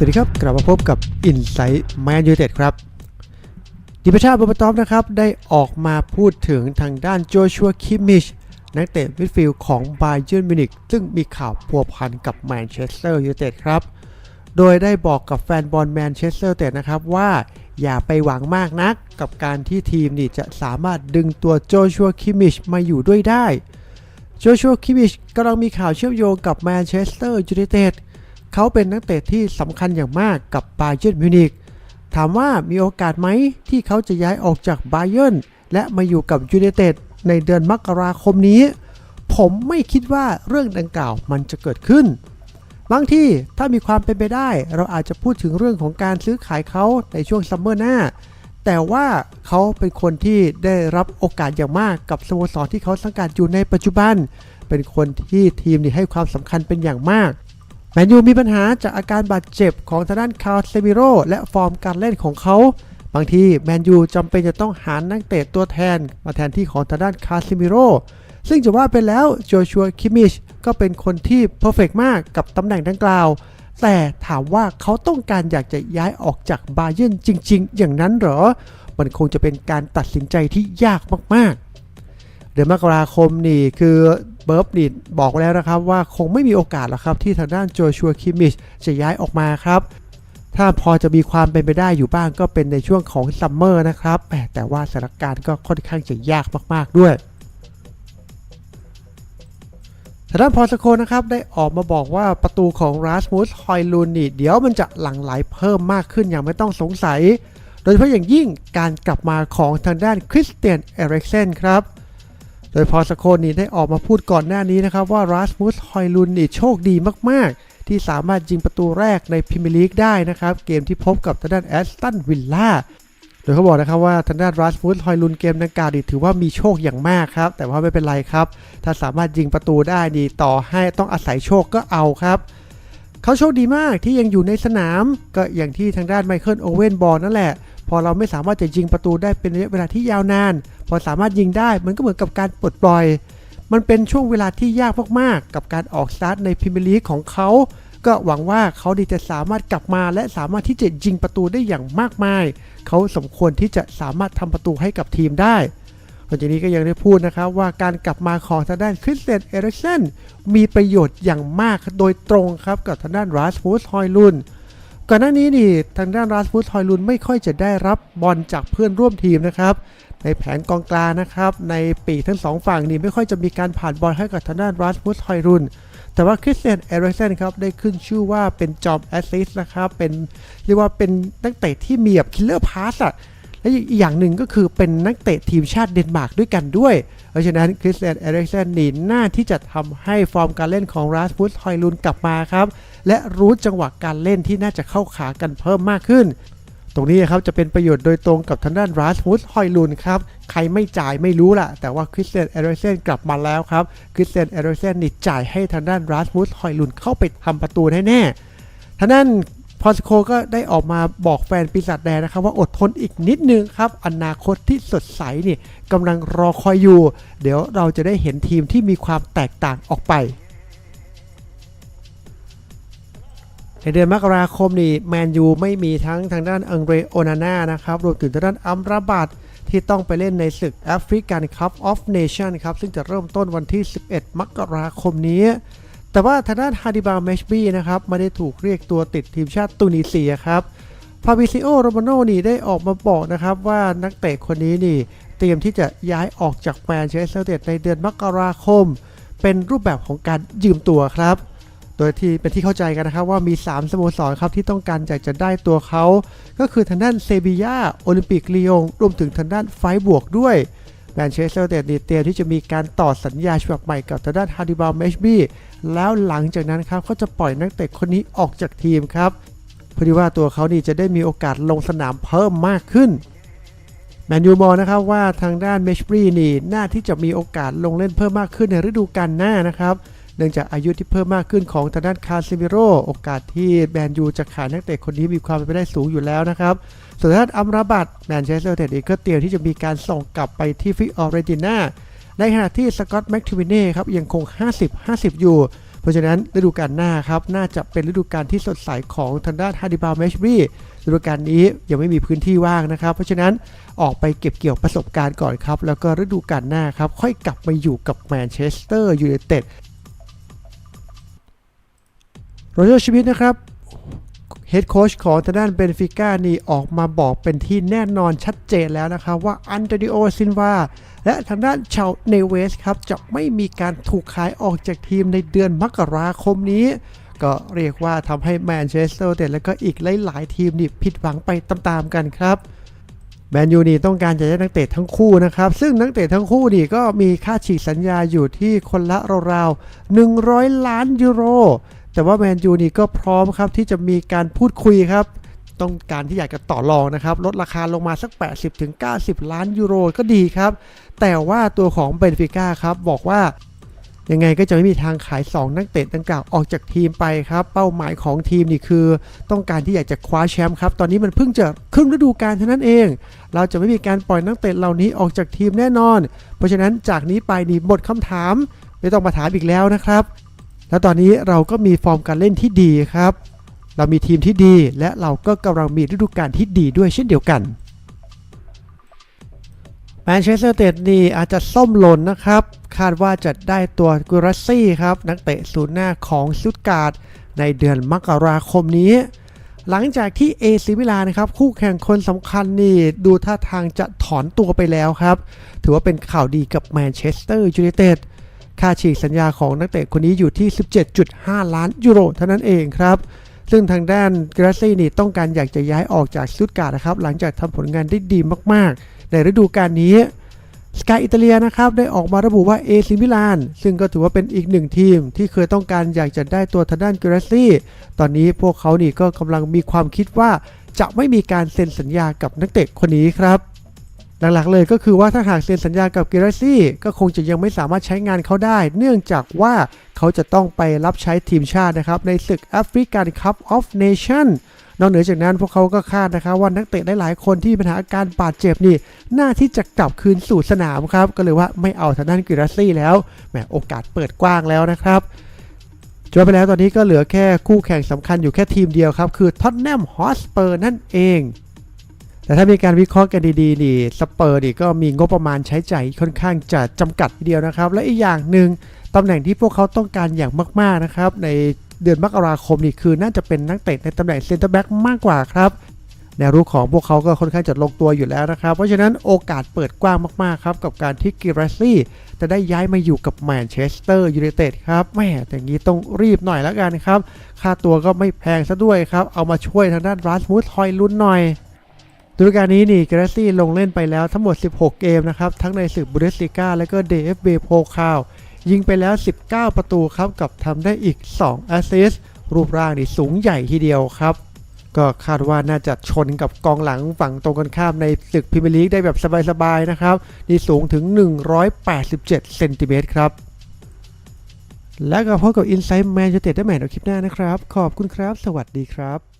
สวัสดีครับ กลับมาพบกับ Insight Man United ครับ ดิปชาบอมตอฟนะครับ ได้ออกมาพูดถึงทางด้านโจชัวคิมมิชนักเตะมิดฟิลด์ของบ a เ e อร์มิวนิกซึ่งมีข่าวพัวพันกับแมนเชสเตอร์ยูไนเต็ดครับ โดยได้บอกกับแฟนบอลแมนเชสเตอร์ยูเต็ดนะครับว่าอย่าไปหวังมากนักกับการที่ทีมนี่จะสามารถดึงตัวโจชัวคิมมิชมาอยู่ด้วยได้โจชัวคิมมิชกำลังมีข่าวเชื่อมโยงกับแมนเชสเตอร์ยูไนเต็ด เขาเป็นนักเตะที่สำคัญอย่างมากกับบาเยิร์นมิวนิกถามว่ามีโอกาสไหมที่เขาจะย้ายออกจากบาเยิร์นและมาอยู่กับยูไนเต็ดในเดือนมกราคมนี้ ผมไม่คิดว่าเรื่องดังกล่าวมันจะเกิดขึ้น บางที่ถ้ามีความเป็นไปได้ เราอาจจะพูดถึงเรื่องของการซื้อขายเขาในช่วงซัมเมอร์หน้า แต่ว่าเขาเป็นคนที่ได้รับโอกาสอย่างมากกับสโมสรที่เขาสังกัดอยู่ในปัจจุบัน เป็นคนที่ทีมนี่ให้ความสำคัญเป็นอย่างมาก แมนยูมีปัญหาจากอาการบาดเจ็บของทางด้านคาร์เซมิโรและฟอร์มการเล่นของเขา บางทีแมนยูจำเป็นจะต้องหานักเตะตัวแทน มาแทนที่ของทางด้านคาร์เซมิโรซึ่งจะว่าไปแล้วโจชัวคิมิชก็เป็นคนที่เพอร์เฟกมากกับตำแหน่งดังกล่าว แต่ถามว่าเขาต้องการอยากจะย้ายออกจากบาเยิร์นจริง ๆ อย่างนั้นเหรอ มันคงจะเป็นการตัดสินใจที่ยากมากๆ เดือนมกราคมนี่คือ เบิร์บนี่บอกไว้แล้วนะครับว่าคงไม่มีโอกาสหรอกครับที่ทางด้านโจชัวคิมิชจะย้ายออกมาครับถ้าพอจะมีความเป็นไปได้อยู่บ้างก็เป็นในช่วงของซัมเมอร์นะครับแต่ว่าสถานการณ์ก็ค่อนข้างจะยากมาก ๆ ด้วยทางด้านพอสโคนะครับได้ออกมาบอกว่าประตูของราสมุสฮอยลูนนี่เดี๋ยวมันจะหลั่งไหลเพิ่มมากขึ้นอย่างไม่ต้องสงสัย โดยเฉพาะอย่างยิ่งการกลับมาของทางด้านคริสเตียนเอริกเซนครับ ดยพอสโคนี่ได้ออกมาพูดก่อนหน้านี้นะครับว่าราสมุสฮอยลุนนี่โชคดีมากๆ ที่สามารถยิงประตูแรกในพรีเมียร์ลีกได้นะครับ เกมที่พบกับทางด้านแอสตันวิลล่าโดยเขาบอกนะครับว่าทางด้านราสมุสฮอยลุนเกมดังกล่าวนี่ถือว่ามีโชคอย่างมากครับ แต่ว่าไม่เป็นไรครับ ถ้าสามารถยิงประตูได้นี่ต่อให้ต้องอาศัยโชคก็เอาครับเขาโชคดีมากที่ยังอยู่ในสนามก็อย่างที่ทางด้านไมเคิลโอเวนบอลนั่นแหละ พอเราไม่สามารถจะยิงประตูได้เป็นระยะเวลาที่ยาวนาน พอสามารถยิงได้มันก็เหมือนกับการปลดปล่อย มันเป็นช่วงเวลาที่ยากมากๆ กับการออกสตาร์ทในพรีเมียร์ลีกของเขา ก็หวังว่าเขาดีจะสามารถกลับมาและสามารถที่จะยิงประตูได้อย่างมากมาย เขาสมควรที่จะสามารถทำประตูให้กับทีมได้หลังจากนี้ก็ยังได้พูดนะครับว่าการกลับมาของทางด้านคริสเตียนเอริกเซนมีประโยชน์อย่างมากโดยตรงครับกับทางด้านราสฟูสฮอยลุน ก่อนหน้านี้นี่ทางด้านราสพุสฮอยลุนไม่ค่อยจะได้รับบอลจากเพื่อนร่วมทีมนะครับ ในแผนกองกลางนะครับ ในปีทั้งสองฝั่งนี่ไม่ค่อยจะมีการผ่านบอลให้กับทางด้านราสพุสฮอยลุนแต่ว่าคริสเตียนเอริกเซนครับได้ขึ้นชื่อว่าเป็นจอมแอสซิสต์นะครับเป็นเรียกว่าเป็นนักเตะที่มีแบบคิลเลอร์พาสอะและอีกอย่างหนึ่งก็คือเป็นนักเตะทีมชาติเดนมาร์กด้วยกันด้วย เพราะฉะนั้นคริสเตียนเอริกเซนนี่น่าที่จะทำให้ฟอร์มการเล่นของราสพุสฮอยลุนกลับมาครับ และรู้จังหวะการเล่นที่น่าจะเข้าขากันเพิ่มมากขึ้น ตรงนี้ครับจะเป็นประโยชน์โดยตรงกับทางด้านราสมุสฮอยลุนครับใครไม่จ่ายไม่รู้ล่ะ แต่ว่าคริสเตียนเอริกเซนกลับมาแล้วครับคริสเตียนเอริกเซนนี่จ่ายให้ทางด้านราสมุสฮอยลุนเข้าไปทำประตูแน่ๆทางด้าน พอสโคก็ได้ออกมาบอกแฟนปีศาจแดงนะครับว่าอดทนอีกนิดนึงครับอนาคตที่สดใสนี่กำลังรอคอยอยู่ เดี๋ยวเราจะได้เห็นทีมที่มีความแตกต่างออกไปในเดือนมกราคมนี่แมนยูไม่มีทั้งทางด้านอังเรโอนาน่านะครับรวมถึงทางด้านอัมราบัตที่ต้องไปเล่นในศึกแอฟริกันคัพออฟเนชั่นครับซึ่งจะเริ่มต้นวันที่ 11 มกราคมนี้ แต่ว่าทางด้านฮาดิบาเมชบีนะครับไม่ได้ถูกเรียกตัวติดทีมชาติตุนิเซียครับฟาบิซิโอโรมาโนนี่ได้ออกมาบอกนะครับว่านักเตะคนนี้นี่เตรียมที่จะย้ายออกจากแมนเชสเตอร์ยูไนเดในเดือนมกราคม เป็นรูปแบบของการยืมตัวครับ โดยที่เป็นที่เข้าใจกันนะครับว่ามี 3 สโมสรครับที่ต้องการอยากจะได้ตัวเขา ก็คือทางด้านเซบียาโอลิมปิกลียงรวมถึงทางด้านไฟบวกด้วย แมนเชสเตอร์ยูไนเต็ดนี่เตรียมที่จะมีการต่อสัญญาฉบับใหม่กับทางด้านฮาร์ดิบาลเมชบี้แล้วหลังจากนั้นครับก็จะปล่อยนักเตะคนนี้ออกจากทีมครับเพื่อที่ว่าตัวเขานี่จะได้มีโอกาสลงสนามเพิ่มมากขึ้นแมนยูมองนะครับว่าทางด้านเมชบรีนี่น่าที่จะมีโอกาสลงเล่นเพิ่มมากขึ้นในฤดูกาลหน้านะครับ เนื่องจากอายุที่เพิ่มมากขึ้นของทางด้านคาซิมิโรโอกาสที่แมนยูจะขายนักเตะคนนี้มีความเป็นไปได้สูงอยู่แล้วนะครับ ส่วนทางด้านอัมราบัตแมนเชสเตอร์ยูไนเต็ดเองก็เตรียมที่จะมีการส่งกลับไปที่ฟิออเรติน่าในขณะที่สกอตแม็กทิวินเน่ครับยังคง 50-50 อยู่ เพราะฉะนั้นฤดูกาลหน้าครับน่าจะเป็นฤดูกาลที่สดใสของทางด้านฮาร์ดิบาลแมชบรีฤดูกาลนี้ยังไม่มีพื้นที่ว่างนะครับ เพราะฉะนั้นออกไปเก็บเกี่ยวประสบการณ์ก่อนครับ แล้วก็ฤดูกาลหน้าครับ ค่อยกลับมาอยู่กับแมนเชสเตอร์ยูไนเต็ด โรเจอร์ชมิดนะครับเฮดโค้ชของทางด้านเบนฟิก้านี่ออกมาบอกเป็นที่แน่นอนชัดเจนแล้วนะครับว่าอันเดริโอซินวาและทางด้านชาวเนเวสครับ จะไม่มีการถูกขายออกจากทีมในเดือนมกราคมนี้ ก็เรียกว่าทำให้แมนเชสเตอร์เต็ดและก็อีกหลาย ๆ ทีมนี่ผิดหวังไปตาม ๆ กันครับแมนยูนี่ต้องการจะได้นักเตะทั้งคู่นะครับ ซึ่งนักเตะทั้งคู่นี่ก็มีค่าฉีกสัญญาอยู่ที่คนละราวๆ100 ล้านยูโร แต่ว่าแมนยูนี่ก็พร้อมครับที่จะมีการพูดคุยครับ ต้องการที่อยากจะต่อรองนะครับ ลดราคาลงมาสัก 80-90 ล้านยูโรก็ดีครับ แต่ว่าตัวของเบนฟิก้าครับบอกว่ายังไงก็จะไม่มีทางขาย 2 นักเตะดังกล่าวออกจากทีมไปครับ เป้าหมายของทีมนี่คือ ต้องการที่อยากจะคว้าแชมป์ครับ ตอนนี้มันเพิ่งจะครึ่งฤดูกาลเท่านั้นเอง เราจะไม่มีการปล่อยนักเตะเหล่านี้ออกจากทีมแน่นอน เพราะฉะนั้นจากนี้ไปนี่หมดคำถาม ไม่ต้องมาถามอีกแล้วนะครับ แล้วตอนนี้เราก็มีฟอร์มการเล่นที่ดีครับ เรามีทีมที่ดีและเราก็กำลังมีฤดูกาลที่ดีด้วยเช่นเดียวกันแมนเชสเตอร์เตดนี่อาจจะส้มหล่นนะครับ คาดว่าจะได้ตัวกุรัสซี่ครับ นักเตะศูนย์หน้าของซุตการ์ดในเดือนมกราคมนี้ หลังจากที่เอซิมิลานะครับ คู่แข่งคนสำคัญนี่ดูท่าทางจะถอนตัวไปแล้วครับ ถือว่าเป็นข่าวดีกับแมนเชสเตอร์ยูไนเต็ด ค่าฉีกสัญญาของนักเตะคนนี้อยู่ที่ 17.5 ล้านยูโรเท่านั้นเองครับ ซึ่งทางด้านกราซี่นี่ต้องการอยากจะย้ายออกจากสตุตการ์ดนะครับ หลังจากทำผลงานได้ดีมากๆ ในฤดูกาลนี้สกายอิตาเลียนะครับได้ออกมาระบุว่าเอซิมิลานซึ่งก็ถือว่าเป็นอีกหนึ่งทีม ที่เคยต้องการอยากจะได้ตัวทางด้านกราซี่ ตอนนี้พวกเขานี่ก็กำลังมีความคิดว่าจะไม่มีการเซ็นสัญญากับนักเตะคนนี้ครับ หลักๆเลยก็คือว่าถ้าหากเซ็นสัญญากับเกเรซี่ก็คงจะยังไม่สามารถใช้งานเขาได้ เนื่องจากว่าเขาจะต้องไปรับใช้ทีมชาตินะครับในศึกแอฟริกันคัพออฟเนชั่นนอกเหนือจากนั้นพวกเขาก็คาดนะครับว่านักเตะหลายๆคนที่มีปัญหาอาการบาดเจ็บนี่น่าที่จะกลับคืนสู่สนามครับ ก็เลยว่าไม่เอาทางด้านกเรซี่แล้วแหมโอกาสเปิดกว้างแล้วนะครับจนไปแล้วตอนนี้ก็เหลือแค่คู่แข่งสำคัญอยู่แค่ทีมเดียวครับ คือท็อตแนมฮอสเปอร์นั่นเอง แต่ถ้ามีการวิเคราะห์กันดีๆนี่สเปอร์นี่ก็มีงบประมาณใช้ใจ่ายค่อนข้างจะจำกัดทีเดียวนะครับ และอีกอย่างหนึ่งตำแหน่งที่พวกเขาต้องการอย่างมากๆนะครับในเดือนมกราคมนี่คือน่าจะเป็นนักเตะในตำแหน่งเซนเตอร์แบ็กมากกว่าครับแนวรุกของพวกเขาก็ค่อนข้างจะลงตัวอยู่แล้วนะครับ เพราะฉะนั้นโอกาสเปิดกว้างมากๆครับกับการที่กิรัสซี่จะได้ย้ายมาอยู่กับแมนเชสเตอร์ยูไนเต็ดครับแม่แต่อย่างนี้ต้องรีบหน่อยแล้วกันครับ ค่าตัวก็ไม่แพงซะด้วยครับ เอามาช่วยทางด้านรัสมุสทอยลุ้นหน่อย ฤดูกาลนี้นี่เกรซี่ลงเล่นไปแล้วทั้งหมด 16 เกมนะครับ ทั้งในศึกบูเดสลิก้าและก็ DFB โพคาวยิงไปแล้ว 19 ประตูครับ กับทำได้อีก 2 แอสซิสต์รูปร่างนี่สูงใหญ่ทีเดียวครับ ก็คาดว่าน่าจะชนกับกองหลังฝั่งตรงกันข้ามในศึกพรีเมียร์ลีกได้แบบสบายๆนะครับนี่สูงถึง 187 เซนติเมตรครับ และก็พบกับ Inside Man United ได้ใหม่ในคลิปหน้านะครับ ขอบคุณครับ สวัสดีครับ